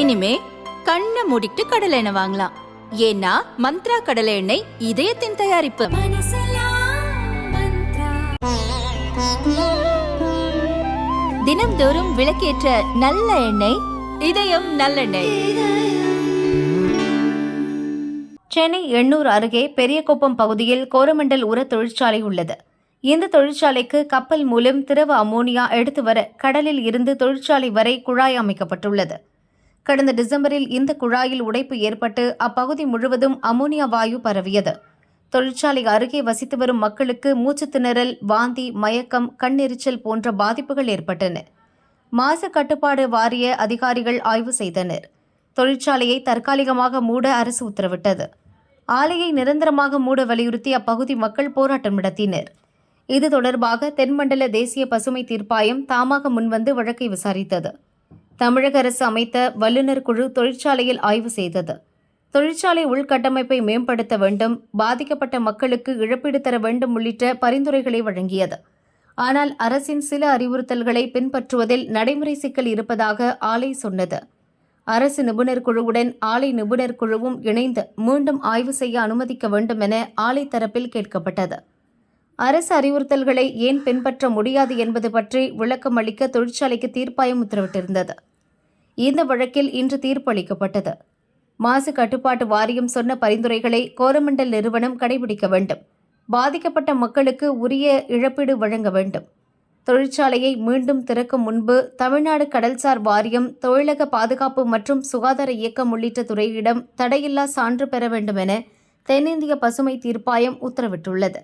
இனிமே கண்ணை மூடிட்டு கடலை எண்ணெய் வாங்கலாம். ஏன்னா மந்த்ரா கடலை எண்ணெய் இதயத்தின் தயாரிப்பு. தினம்தோறும் விளக்கேற்ற நல்ல எண்ணெய் இதயம் நல்லெண்ணெய். சென்னை எண்ணூர் அருகே பெரியகுப்பம் பகுதியில் கோரமண்டல் உர தொழிற்சாலை உள்ளது. இந்த தொழிற்சாலைக்கு கப்பல் மூலம் திரவ அமோனியா எடுத்து வர கடலில் இருந்து தொழிற்சாலை வரை குழாய் அமைக்கப்பட்டுள்ளது. கடந்த டிசம்பரில் இந்த குழாயில் உடைப்பு ஏற்பட்டு அப்பகுதி முழுவதும் அமோனியா வாயு பரவியது. தொழிற்சாலை அருகே வசித்து வரும் மக்களுக்கு மூச்சு திணறல் வாந்தி மயக்கம் கண்ணெரிச்சல் போன்ற பாதிப்புகள் ஏற்பட்டன. மாசு கட்டுப்பாடு வாரிய அதிகாரிகள் ஆய்வு செய்தனர். தொழிற்சாலையை தற்காலிகமாக மூட அரசு உத்தரவிட்டது. ஆலையை நிரந்தரமாக மூட வலியுறுத்தி அப்பகுதி மக்கள் போராட்டம் நடத்தினர். இது தொடர்பாக தென்மண்டல தேசிய பசுமை தீர்ப்பாயம் தாமாக முன்வந்து வழக்கை விசாரித்தது. தமிழக அரசு அமைத்த வல்லுநர் குழு தொழிற்சாலையில் ஆய்வு செய்தது. தொழிற்சாலை உள்கட்டமைப்பை மேம்படுத்த வேண்டும் பாதிக்கப்பட்ட மக்களுக்கு இழப்பீடு தர வேண்டும் உள்ளிட்ட பரிந்துரைகளை வழங்கியது. ஆனால் அரசின் சில அறிவுறுத்தல்களை பின்பற்றுவதில் நடைமுறை சிக்கல் இருப்பதாக ஆலை சொன்னது. அரசு நிபுணர் குழுவுடன் ஆலை நிபுணர் குழுவும் இணைந்து மீண்டும் ஆய்வு செய்ய அனுமதிக்க வேண்டும் என ஆலை தரப்பில் கேட்கப்பட்டது. அரசு அறிவுறுத்தல்களை ஏன் பின்பற்ற முடியாது என்பது பற்றி விளக்கம் அளிக்க தொழிற்சாலைக்கு தீர்ப்பாயம் உத்தரவிட்டிருந்தது. இந்த வழக்கில் இன்று தீர்ப்பு அளிக்கப்பட்டது மாசு கட்டுப்பாட்டு வாரியம் சொன்ன பரிந்துரைகளை கோரமண்டல் நிறுவனம் கடைபிடிக்க வேண்டும். பாதிக்கப்பட்ட மக்களுக்கு உரிய இழப்பீடு வழங்க வேண்டும். தொழிற்சாலையை மீண்டும் திறக்கும் முன்பு தமிழ்நாடு கடல்சார் வாரியம் தொழிலக பாதுகாப்பு மற்றும் சுகாதார இயக்கம் உள்ளிட்ட துறையிடம் தடையில்லா சான்று பெற வேண்டும் என தென்னிந்திய பசுமை தீர்ப்பாயம் உத்தரவிட்டுள்ளது.